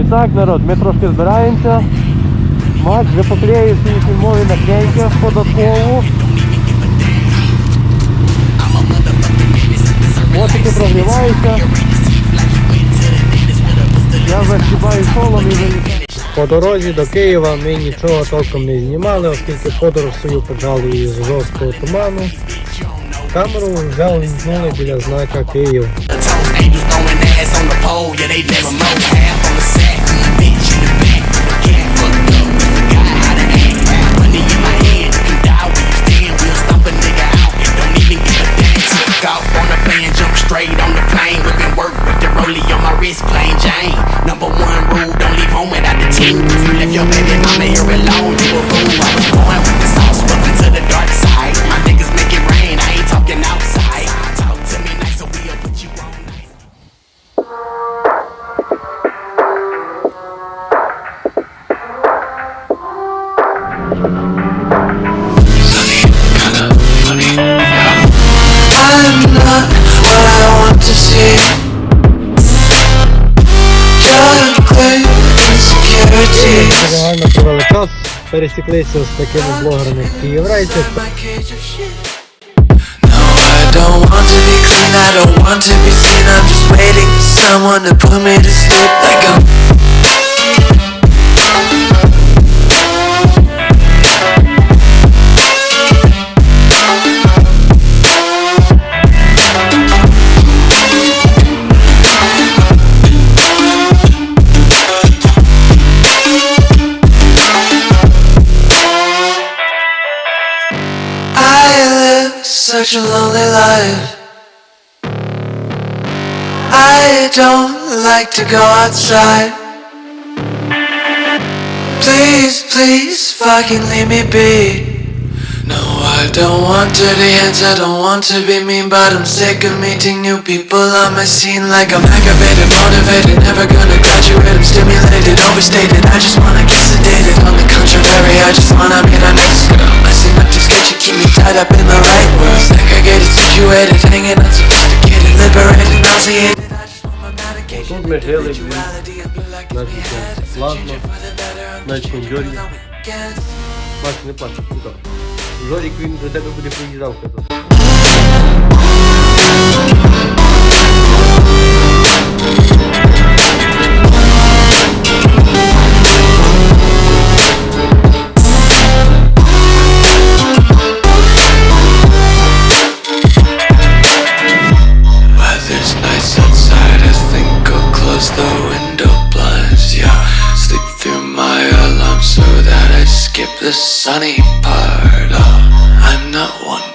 І так, народ, ми трошки збираємося. Макс вже поклеїв фільмові наклейки в податкову. Мотики прогріваються. Я защіпаю солом і виїхав. По дорозі до Києва ми нічого толком не знімали, оскільки подорож свою почали із жорсткого туману. Камеру вже увімкнули біля знака Київ. Pole, yeah, they never know. Half on the sack, bitch in the back. Up, forgot how to act. Money in my hand, can die. We'll a nigga out don't even give a damn. Took off on the plane, jump straight on the plane. Work with the rollie on my wrist, plain Jane. Number one rule, don't leave home without the team. If you left your baby mama here alone, you a fool. I was born with пересіклися з такими блогерами, як київрейці. My cage of shit. No, I don't want to be clean. I don't want to be seen. I'm just waiting for someone to put me to sleep like a. such a lonely life. I don't like to go outside. Please, please, fucking leave me be. No, I don't want dirty hands, I don't want to be mean, but I'm sick of meeting new people on my scene like I'm aggravated, motivated, never gonna graduate. I'm stimulated, overstated. I just wanna get sedated. On the contrary, I just wanna meet a nice girl. Messing up too sketchy, keep me tied up in the situated, hanging unsophisticated, liberated, nauseated. I just want my medication. Тут ми жили, блін, Duality of blue like на you had a плазму, future for the better. I'm на just чундьорі. weekends. Макс, не плач, куди? Жорік він до тебе буде приїжджав казав. I'll the window blinds, yeah. Sleep through my alarm so that I skip the sunny part. Oh, I'm not one